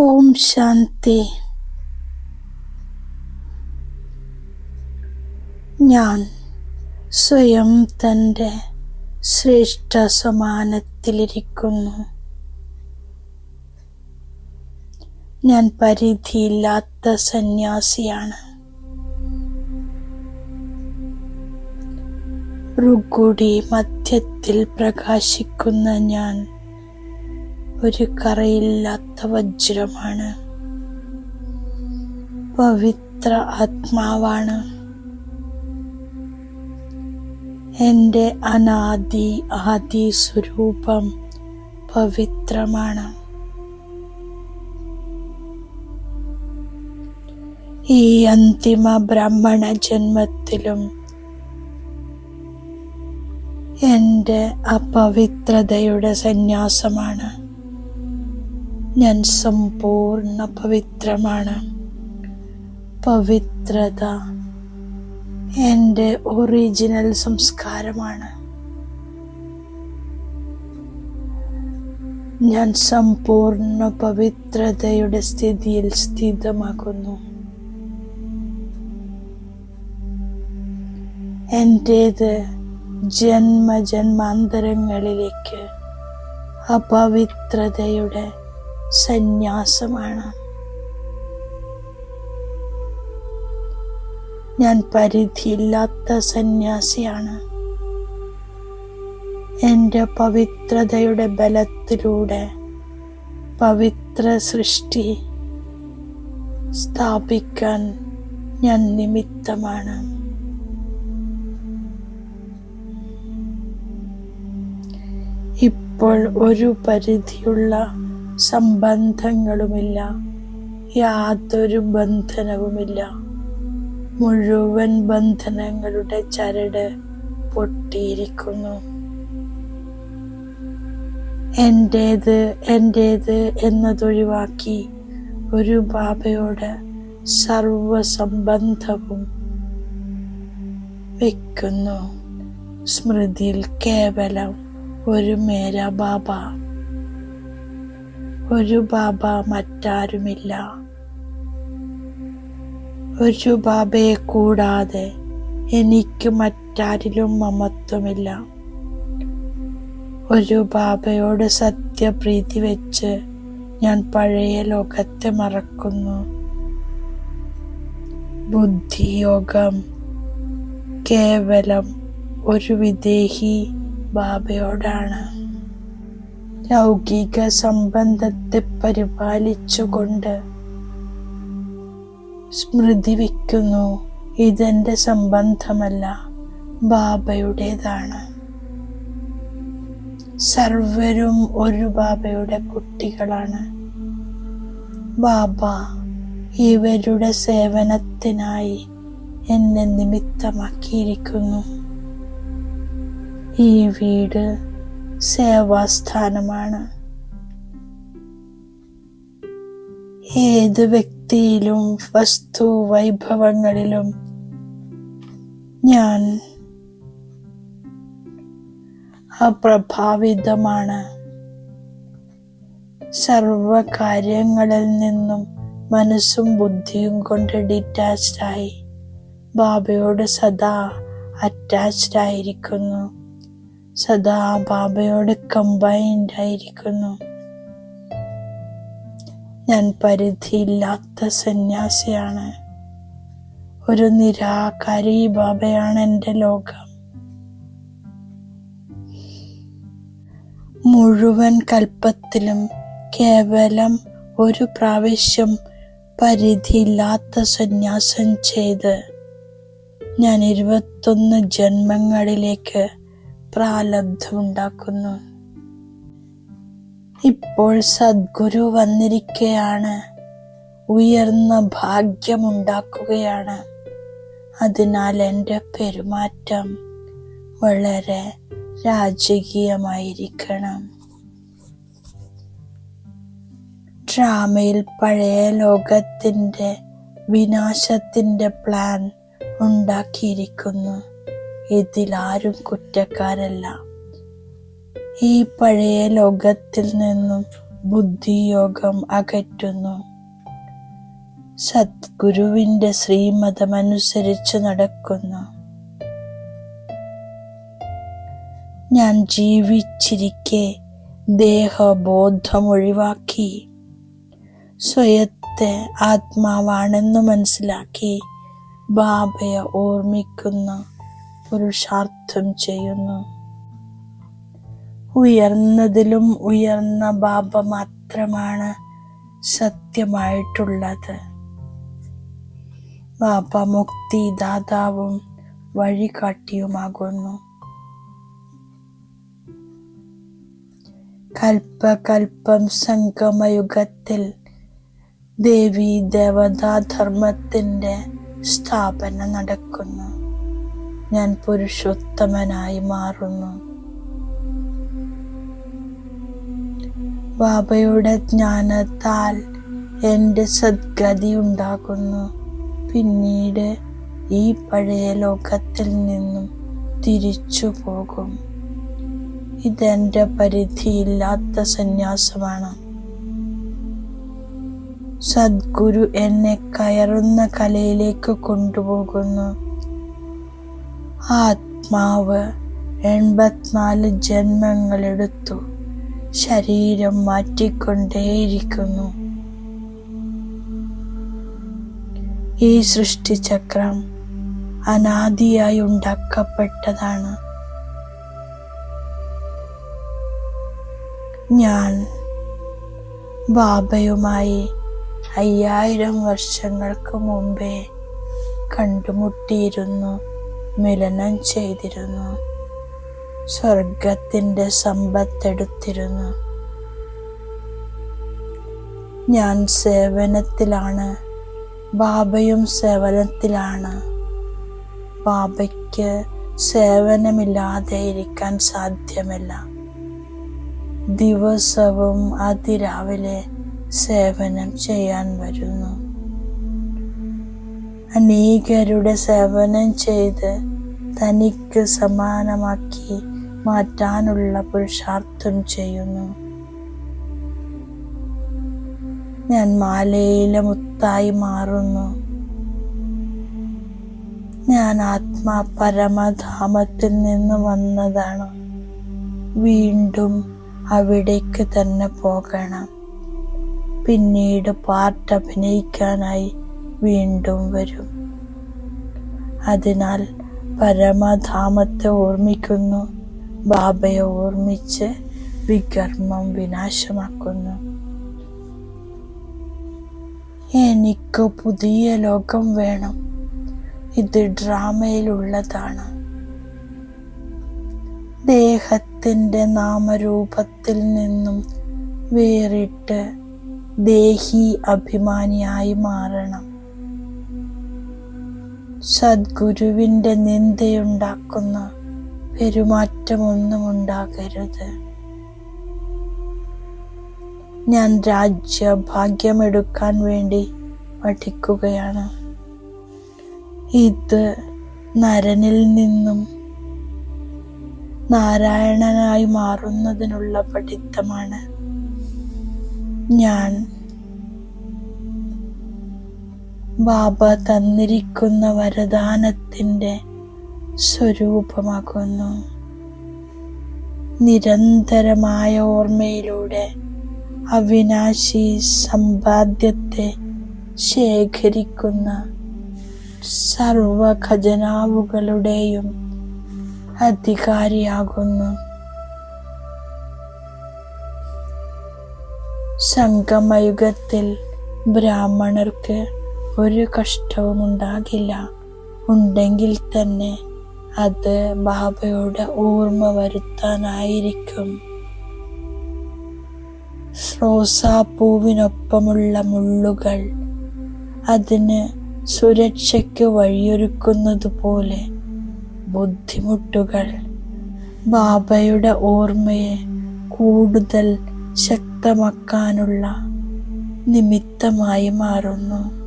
ഓം ശാന്തി. ഞാൻ സ്വയം തന്റെ ശ്രേഷ്ഠ സമാനത്തിലിരിക്കുന്നു. ഞാൻ പരിധിയില്ലാത്ത സന്യാസിയാണ്. ഋഗുടി മധ്യത്തിൽ പ്രകാശിക്കുന്ന ഞാൻ ഒരു കറയില്ലാത്ത വജ്രമാണ്. പവിത്ര ആത്മാവാണ്. എന്റെ അനാദി ആദി സ്വരൂപം പവിത്രമാണ്. ഈ അന്തിമ ബ്രാഹ്മണ ജന്മത്തിലും എന്റെ അപവിത്രതയുടെ സന്യാസമാണ്. ഞാൻ സമ്പൂർണ പവിത്രമാണ്. പവിത്രത എന്റെ ഒറിജിനൽ സംസ്കാരമാണ്. ഞാൻ സമ്പൂർണ പവിത്രതയുടെ സ്ഥിതിയിൽ സ്ഥിതമാകുന്നു. എന്റേത് ജന്മജന്മാന്തരങ്ങളിലേക്ക് അപവിത്രതയുടെ സന്യാസമാണ്. ഞാൻ പരിധിയില്ലാത്ത സന്യാസിയാണ്. എന്റെ പവിത്രതയുടെ ബലത്തിലൂടെ പവിത്ര സൃഷ്ടി സ്ഥാപിക്കാൻ ഞാൻ നിമിത്തമാണ്. ഇപ്പോൾ ഒരു പരിധിയുള്ള സംബന്ധങ്ങളുമില്ല. യാതൊരു ബന്ധനവുമില്ല. മുഴുവൻ ബന്ധനങ്ങളുടെ ചരട് പൊട്ടിയിരിക്കുന്നു. എന്റേത് എന്റേത് എന്നതൊഴിവാക്കി ഒരു ബാബയോട് സർവസംബന്ധവും വെക്കുന്നു. സ്മൃതിയിൽ കേവലം ഒരു മേര ബാബ. ഒരു ബാബ മറ്റാരുമില്ല. ഒരു ബാബയെ കൂടാതെ എനിക്ക് മറ്റാരിലും മമത്വമില്ല. ഒരു ബാബയോട് സത്യപ്രീതി വെച്ച് ഞാൻ പഴയ ലോകത്തെ മറക്കുന്നു. ബുദ്ധിയോഗം കേവലം ഒരു വിദേഹി ബാബയോടാണ്. ലൗകിക സംബന്ധത്തെ പരിപാലിച്ചുകൊണ്ട് സ്മൃതി വയ്ക്കുന്നു. ഇതെന്റെ സംബന്ധമല്ല ബാബയുടേതാണ്. സർവരും ഒരു ബാബയുടെ കുട്ടികളാണ്. ബാബ ഇവരുടെ സേവനത്തിനായി എന്നെ നിമിത്തമാക്കിയിരിക്കുന്നു. ഈ വീട് സേവാസ്ഥാനമാണ്. ഏത് വ്യക്തിയിലും വസ്തു വൈഭവങ്ങളിലും ഞാൻ അപ്രഭാവിതമാണ്. സർവകാര്യങ്ങളിൽ നിന്നും മനസ്സും ബുദ്ധിയും കൊണ്ട് ഡിറ്റാച്ച്ഡായി ബാബയോട് സദാ അറ്റാച്ച്ഡ് ആയിരിക്കുന്നു സദാ ബാബയോട് കമ്പൈൻഡ് ആയിരിക്കുന്നു. ഞാൻ പരിധിയില്ലാത്ത സന്യാസിയാണ്. ഒരു നിരാകാരി ബാബയാണ് എന്റെ ലോകം. മുഴുവൻ കൽപ്പത്തിലും കേവലം ഒരു പ്രാവശ്യം പരിധിയില്ലാത്ത സന്യാസം ചെയ്ത് ഞാൻ ഇരുപത്തൊന്ന് ജന്മങ്ങളിലേക്ക് പ്രാലബ്ധമുണ്ടാക്കുന്നു. ഇപ്പോൾ സദ്ഗുരു വന്നിരിക്കുകയാണ് ഉയർന്ന ഭാഗ്യമുണ്ടാക്കുകയാണ്. അതിനാൽ എന്റെ പെരുമാറ്റം വളരെ രാജകീയമായിരിക്കണം. ഡ്രാമയിൽ പഴയ ലോകത്തിന്റെ വിനാശത്തിന്റെ പ്ലാൻ ഉണ്ടാക്കിയിരിക്കുന്നു. ഇതിലാരും കുറ്റക്കാരല്ല. ഈ പഴയ ലോകത്തിൽ നിന്നും ബുദ്ധിയോഗം അകറ്റുന്നു. സദ്ഗുരുവിന്റെ ശ്രീമതമനുസരിച്ച് നടക്കുന്നു. ഞാൻ ജീവിച്ചിരിക്കെ ദേഹബോധം ഒഴിവാക്കി സ്വയത്തെ ആത്മാവാണെന്ന് മനസ്സിലാക്കി ബാബയെ ഓർമ്മിക്കുന്ന. പുരുഷാർത്ഥം ചെയ്യുന്നു. ഉയർന്നതിലും ഉയർന്ന ബാബ മാത്രമാണ് സത്യമായിട്ടുള്ളത്. ബാബ മുക്തിദാതാവും വഴികാട്ടിയുമാകുന്നു. കൽപ്പകൽപ്പം സംഗമയുഗത്തിൽ ദേവി ദേവതാധർമ്മത്തിന്റെ സ്ഥാപനം നടക്കുന്നു. ഞാൻ പുരുഷോത്തമനായി മാറുന്നു. ബാബയുടെ ജ്ഞാനത്താൽ എന്റെ സദ്ഗതി ഉണ്ടാകുന്നു. പിന്നീട് ഈ പഴയ ലോകത്തിൽ നിന്നും തിരിച്ചു പോകും. ഇതെന്റെ പരിധിയില്ലാത്ത സന്യാസമാണ്. സദ്ഗുരു എന്നെ കയറുന്ന കലയിലേക്ക് കൊണ്ടുപോകുന്നു. ആത്മാവ് എൺപത്തിനാല് ജന്മങ്ങളെടുത്തു. ശരീരം മാറ്റിക്കൊണ്ടേയിരിക്കുന്നു. ഈ സൃഷ്ടിചക്രം അനാദിയായി ഉണ്ടാക്കപ്പെട്ടതാണ്. ഞാൻ ബാബയുമായി അയ്യായിരം വർഷങ്ങൾക്ക് മുമ്പേ കണ്ടുമുട്ടിയിരുന്നു. മിലനം ചെയ്തിരുന്നു. സ്വർഗത്തിന്റെ സമ്പത്തെടുത്തിരുന്നു. ഞാൻ സേവനത്തിലാണ്. ബാബയും സേവനത്തിലാണ്. ബാബയ്ക്ക് സേവനമില്ലാതെ ഇരിക്കാൻ സാധ്യമല്ല. ദിവസവും അതിരാവിലെ സേവനം ചെയ്യാൻ വരുന്നു. അനേകരുടെ സേവനം ചെയ്ത് തനിക്ക് സമാനമാക്കി മാറ്റാനുള്ള പുരുഷാർത്ഥം ചെയ്യുന്നു. ഞാൻ മാലയിലെ മുത്തായി മാറുന്നു. ഞാൻ ആത്മാ പരമധാമത്തിൽ നിന്ന് വന്നതാണ്. വീണ്ടും അവിടേക്ക് തന്നെ പോകണം. പിന്നീട് പാർട്ട് അഭിനയിക്കാനായി വീണ്ടും വരും. അതിനാൽ പരമധാമത്തെ ഓർമ്മിക്കുന്നു. ബാബയെ ഓർമ്മിച്ച് വികർമ്മം വിനാശമാക്കുന്നു. എനിക്ക് പുതിയ ലോകം വേണം. ഇത് ഡ്രാമയിലുള്ളതാണ്. ദേഹത്തിന്റെ നാമരൂപത്തിൽ നിന്നും വേറിട്ട് ദേഹി അഭിമാനിയായി മാറണം. സദ്ഗുരുവിന്റെ നിന്ദയുണ്ടാക്കുന്ന പെരുമാറ്റമൊന്നും ഉണ്ടാകരുത് ഞാൻ രാജ്യഭാഗ്യമെടുക്കാൻ വേണ്ടി പഠിക്കുകയാണ്. ഇത് നരനിൽ നിന്നും നാരായണനായി മാറുന്നതിനുള്ള പഠിത്തമാണ്. ഞാൻ ബാബ തന്നിരിക്കുന്ന വരദാനത്തിന്റെ സ്വരൂപമാകുന്നു. നിരന്തരമായ ഓർമ്മയിലൂടെ അവിനാശി സമ്പാദ്യത്തെ ശേഖരിക്കുന്ന സർവ ഖജനാവുകളുടെയും അധികാരിയാകുന്നു. സംഗമയുഗത്തിൽ ബ്രാഹ്മണർക്ക് ഒരു കഷ്ടവും ഉണ്ടാകില്ല ഉണ്ടെങ്കിൽ തന്നെ അത് ബാബയുടെ ഓർമ്മ വരുത്താനായിരിക്കും. റോസാപ്പൂവിനൊപ്പമുള്ള മുള്ളുകൾ അതിന് സുരക്ഷയ്ക്ക് വഴിയൊരുക്കുന്നത് പോലെ ബുദ്ധിമുട്ടുകൾ. ബാബയുടെ ഓർമ്മയെ കൂടുതൽ ശക്തമാക്കാനുള്ള നിമിത്തമായി മാറുന്നു.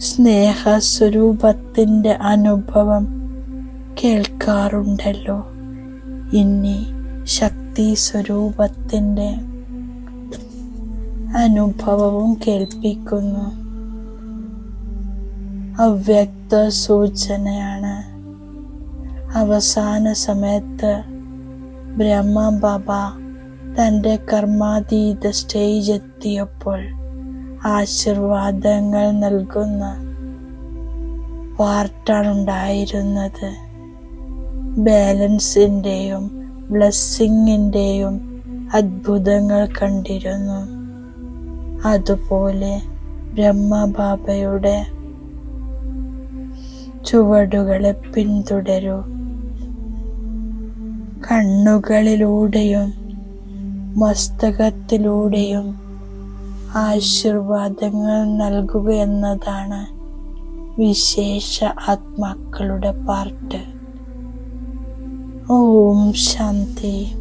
സ്നേഹസ്വരൂപത്തിന്റെ അനുഭവം കേൾക്കാറുണ്ടല്ലോ. ഇനി ശക്തി സ്വരൂപത്തിന്റെ അനുഭവവും കേൾപ്പിക്കുന്നു. അവ്യക്ത സൂചനയാണ്. അവസാന സമയത്ത് ബ്രഹ്മ ബാബ തന്റെ കർമാതീത സ്റ്റേജ് എത്തിയപ്പോൾ ആശീർവാദങ്ങൾ നൽകുന്ന പാർട്ടാണുണ്ടായിരുന്നത് ബാലൻസിന്റെയും ബ്ലെസ്സിങ്ങിന്റെയും അത്ഭുതങ്ങൾ കണ്ടിരുന്നു. അതുപോലെ ബ്രഹ്മബാബയുടെ ചുവടുകളെ പിന്തുടരൂ. കണ്ണുകളിലൂടെയും മസ്തകത്തിലൂടെയും ആശീർവാദങ്ങൾ നൽകുക എന്നതാണ് വിശേഷ ആത്മാക്കളുടെ പാർട്ട്. ഓം ശാന്തി.